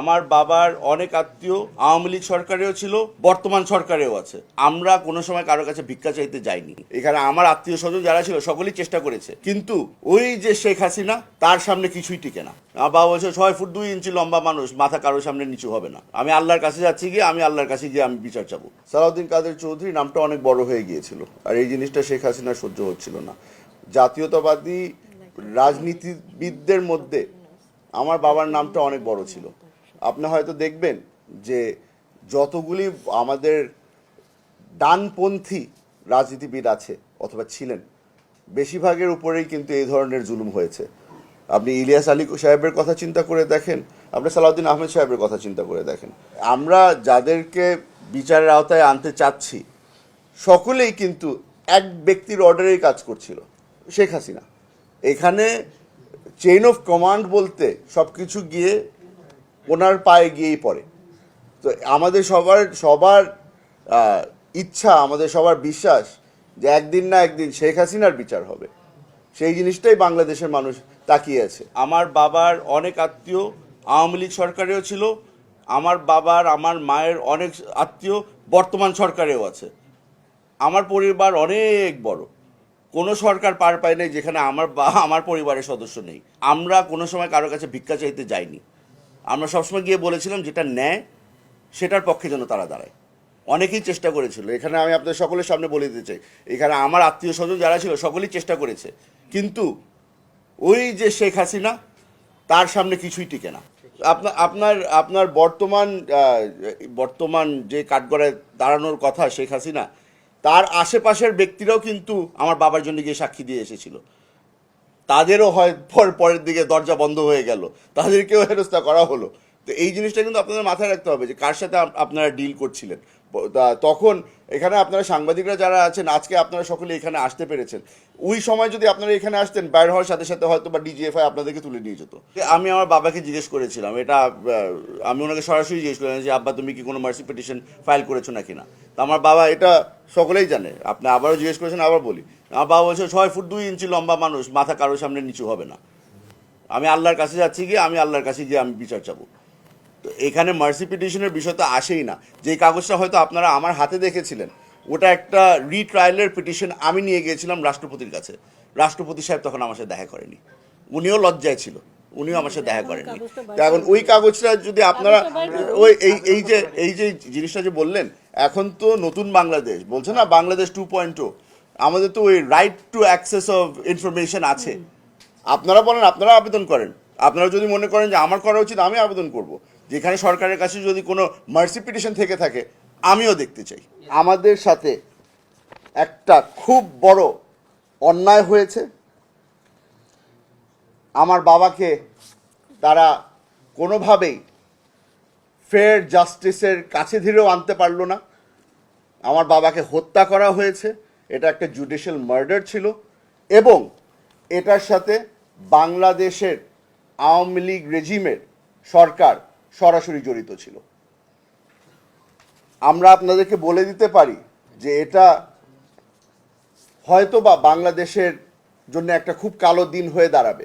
আমার বাবার অনেক আত্মীয় আওয়ামী লীগ সরকারেও ছিল, বর্তমান সরকারেও আছে। আমরা কোনো সময় কারও কাছে ভিক্ষা চাইতে যাইনি। এখানে আমার আত্মীয় স্বজন যারা ছিল, সকলেই চেষ্টা করেছে। কিন্তু ওই যে শেখ হাসিনা, তার সামনে কিছুই টিকে না। আমার বাবা বলছে, ছয় ফুট দুই ইঞ্চি লম্বা মানুষ, মাথা কারোর সামনে নিচু হবে না। আমি আল্লাহর কাছে যাচ্ছি গিয়ে, আমি আল্লাহর কাছে গিয়ে আমি বিচার চাবো। সালাউদ্দিন কাদের চৌধুরী নামটা অনেক বড় হয়ে গিয়েছিল। আর এই জিনিসটা শেখ হাসিনা সহ্য হচ্ছিল না। জাতীয়তাবাদী রাজনীতিবিদদের মধ্যে আমার বাবার নামটা অনেক বড় ছিল। আপনি হয়তো দেখবেন যে যতগুলি আমাদের ডানপন্থী রাজনীতিবিদ আছে অথবা ছিলেন, বেশিরভাগের উপরেই কিন্তু এই ধরনের জুলুম হয়েছে। আপনি ইলিয়াস আলী সাহেবের কথা চিন্তা করে দেখেন, আপনি সালাউদ্দিন আহমেদ সাহেবের কথা চিন্তা করে দেখেন। আমরা যাদেরকে বিচারের আওতায় আনতে চাচ্ছি, সকলেই কিন্তু এক ব্যক্তির অর্ডারেই কাজ করছিল, শেখ হাসিনা। এখানে চেইন অফ কমান্ড বলতে সব কিছু গিয়ে ওনার পায়ে গিয়েই পড়ে। তো আমাদের সবার সবার ইচ্ছা, আমাদের সবার বিশ্বাস যে একদিন না একদিন শেখ হাসিনার বিচার হবে। সেই জিনিসটাই বাংলাদেশের মানুষ তাকিয়ে আছে। আমার বাবার অনেক আত্মীয় আওয়ামী লীগ সরকারেও ছিল। আমার বাবার, আমার মায়ের অনেক আত্মীয় বর্তমান সরকারেও আছে। আমার পরিবার অনেক বড়। কোনো সরকার পার পায় নাই যেখানে আমার বা, আমার পরিবারের সদস্য নেই। আমরা কোনো সময় কারও কাছে ভিক্ষা চাইতে যাইনি। আমরা সবসময় গিয়ে বলেছিলাম যেটা নেয় সেটার পক্ষে যেন তারা দাঁড়ায়। অনেকেই চেষ্টা করেছিল। এখানে আমি আপনাদের সকলের সামনে বলে দিতে চাই, এখানে আমার আত্মীয় স্বজন যারা ছিল, সকলেই চেষ্টা করেছে। কিন্তু ওই যে শেখ হাসিনা, তার সামনে কিছুই টিকে না। আপনার আপনার আপনার বর্তমান বর্তমান যে কাঠগড়ায় দাঁড়ানোর কথা শেখ হাসিনা, তার আশেপাশের ব্যক্তিরাও কিন্তু আমার বাবার জন্য গিয়ে সাক্ষী দিয়ে এসেছিল। তাদেরও হয় পর পরের দিকে দরজা বন্ধ হয়ে গেল। তাদেরকেও হেনস্থা করা হলো। তো এই জিনিসটা কিন্তু আপনাদের মাথায় রাখতে হবে যে কার সাথে আপনারা ডিল করছিলেন। তখন এখানে আপনারা সাংবাদিকরা যারা আছেন, আজকে আপনারা সকলে এখানে আসতে পেরেছেন। ওই সময় যদি আপনারা এখানে আসতেন, বাইর হওয়ার সাথে সাথে হয়তো বা ডিজিএফআই আপনাদেরকে তুলে নিয়ে যেত। আমি আমার বাবাকে জিজ্ঞেস করেছিলাম, এটা আমি ওনাকে সরাসরি জিজ্ঞেস করলাম যে, আব্বা, তুমি কি কোনো মার্সি পিটিশন ফাইল করেছ নাকি না? তো আমার বাবা এটা সকলেই জানে। আপনি আবারও জিজ্ঞেস করেছেন, আবার বলি। আমার বাবা বলছে, ছয় ফুট দুই ইঞ্চি লম্বা মানুষ, মাথা কারোর সামনে নিচু হবে না। আমি আল্লাহর কাছে যাচ্ছি গিয়ে, আমি আল্লাহর কাছে গিয়ে আমি বিচার চাবো। তো এখানে মার্সি পিটিশনের বিষয় তো আসেই না। যে কাগজটা হয়তো আপনারা আমার হাতে দেখেছিলেন ওটা একটা রিট্রায়ালের পিটিশন আমি নিয়ে গিয়েছিলাম রাষ্ট্রপতির কাছে। রাষ্ট্রপতি সাহেব তখন আমার সাথে দেখা করেনি। উনিও লজ্জায় ছিল উনিও আমার সাথে দেখা করেননি তো এখন ওই কাগজটা যদি আপনারা ওই এই এই যে এই যে জিনিসটা যে বললেন এখন তো নতুন বাংলাদেশ বলছে না বাংলাদেশ টু পয়েন্ট আমাদের তো ওই right to access of information আছে। আপনারা বলেন আপনারা আবেদন করেন। আপনারা যদি মনে করেন যে আমার করা উচিত আমি আবেদন করব। যেখানে সরকারের কাছে যদি কোনো মার্সি পিটিশন থেকে থাকে, আমিও দেখতে চাই। আমাদের সাথে একটা খুব বড় অন্যায় হয়েছে। আমার বাবাকে তারা কোনোভাবেই ফেয়ার জাস্টিসের কাছে ধীরেও আনতে পারল না। আমার বাবাকে হত্যা করা হয়েছে। এটা একটা জুডিশিয়াল মার্ডার ছিল এবং এটার সাথে বাংলাদেশের আওয়ামী লীগ রেজিমের সরকার সরাসরি জড়িত ছিল। আমরা আপনাদেরকে বলে দিতে পারি যে এটা হয়তো বা বাংলাদেশের জন্য একটা খুব কালো দিন হয়ে দাঁড়াবে।